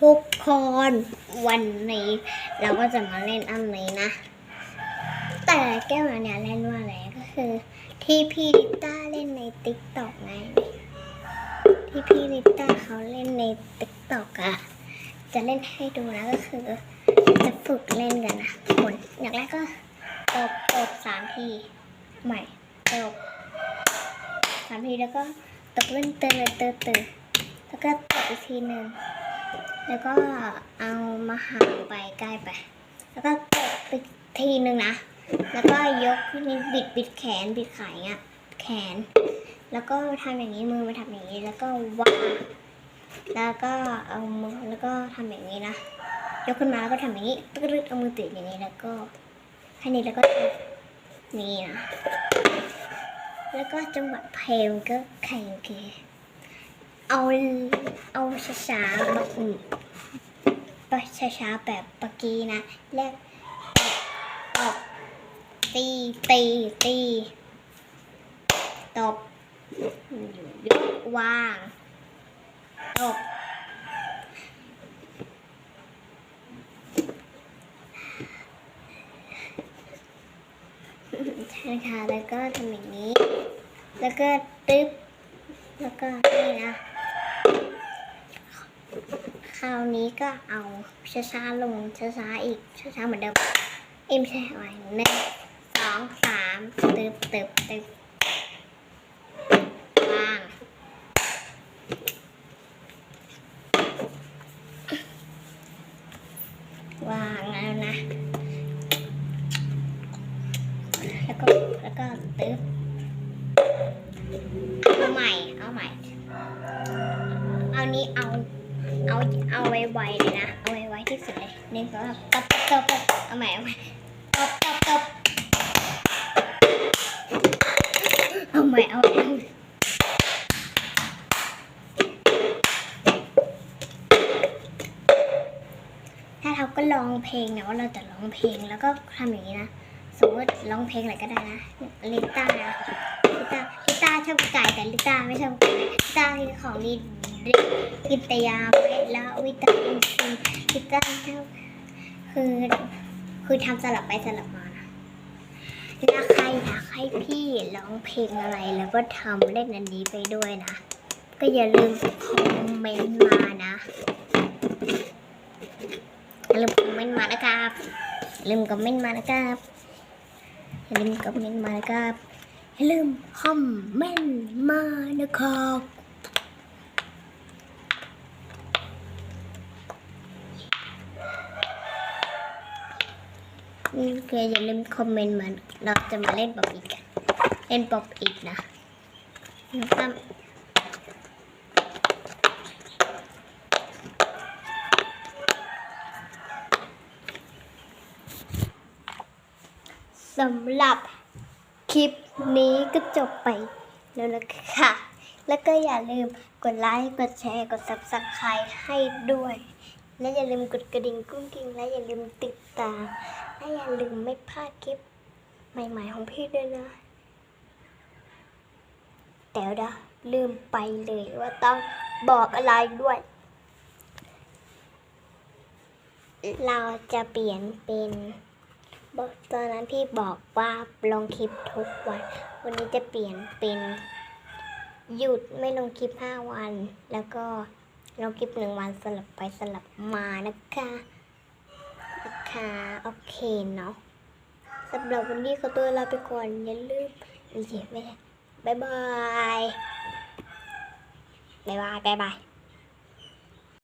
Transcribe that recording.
ทุกคนวันนี้เราก็จะมาเล่นอันนี้นะ แต่แก้วอันเนี้ยเล่นว่าอะไรก็คือ ที่พี่ลิต้าเล่นในติ๊กต็อกไงที่พี่ลิต้าเขาเล่นในติ๊กต็อกอะจะเล่นให้ดูนะก็คือ จะฝึกเล่นกันนะคนอย่างแรกก็ตบตบสามทีใหม่ตบสามทีแล้วก็ตบเล่นเตยเตยเตยแล้วก็ตบอีกทีหนึ่ง แล้วก็เอามาห่างไปใกล้ไป แล้วก็ตบอีกทีหนึ่งนะ แล้วก็ยกขึ้นนี้บิดบิดแขนบิดขาอย่างเงี้ยแขน แล้วก็ทำอย่างนี้มือมาทำอย่างนี้ แล้วก็วางแล้วก็เอามือแล้วก็ทำอย่างนี้นะ ยกขึ้นมาแล้วก็ทำอย่างนี้ตึ๊ดเอามือติดอย่างนี้แล้วก็แค่นี้แล้วก็นี่นะ แล้วก็จังหวะเพลงก็แข่งเก เอาเอาช้าๆแบบอืมไปช้าๆแบบปกกี้นะแรกตบตีตีตีตบยกวางตบใช่ค่ะแล้วก็ทำอย่างนี้ แล้วก็ตึ๊บ แล้วก็นี่นะ คราวนี้ก็เอาช้าๆลงช้าๆอีกช้าๆเหมือนเดิมเอ็มใช่ไหมหนึ่งสองสามตึบตึบตึบวางวางแล้วนะ แล้วก็แล้วก็ตึบเอาใหม่เอาใหม่ เอานี้เอา เอาเอาไว้ไวเลยนะ เอาไว้ไวที่สุดเลยหนึ่งสองสามตบตบตบเอาใหม่เอาใหม่ตบตบตบเอาใหม่เอาเอาถ้าเราก็ร้องเพลงนะว่าเราจะร้องเพลงแล้วก็ทำอย่างนี้นะ สมมติร้องเพลงอะไรก็ได้นะลิต้านะลิต้าลิต้า ชอบไก่แต่ลิต้าไม่ชอบไก่ลิต้าคือของดีกิตยาเพชรแล้ววิตามินซีลิต้าชอบคือคือทำสลับไปสลับมานะแล้วใครอยากให้พี่ร้องเพลงอะไรแล้วก็ทำเล่นอันนี้ไปด้วยนะ ก็อย่าลืมคอมเมนต์มานะอย่าลืมคอมเมนต์มานะครับลืมคอมเมนต์มานะครับอย่าลืมคอมเมนต์มานะครับ อย่าลืมคอมเมนต์มานะครับนี่คืออย่าลืมคอมเมนต์มาเราจะมาเล่นป๊อปอีกกันเล่นป๊อปอีกนะนะครับสำหรับ คลิปนี้ก็จบไปแล้วนะคะ แล้วก็อย่าลืมกดไลค์ กดแชร์ กด subscribe ให้ด้วย และอย่าลืมกดกระดิ่งกุ้งกิ้ง และอย่าลืมติดตาม และอย่าลืมไม่พลาดคลิปใหม่ๆของพี่ด้วยนะ แต่เดี๋ยวลืมไปเลยว่าต้องบอกอะไรด้วย เราจะเปลี่ยนเป็น บอกตอนนั้นพี่บอกว่าลงคลิปทุกวัน วันนี้จะเปลี่ยนเป็น หยุดไม่ลงคลิป5วัน แล้วก็ลงคลิปหนึ่งวันสลับไปสลับมานะคะนะคะโอเคเนาะสำหรับวันนี้ขอตัวลาไปก่อน อย่าลืมอย่าไม่ได้บายบายบายบายบายบาย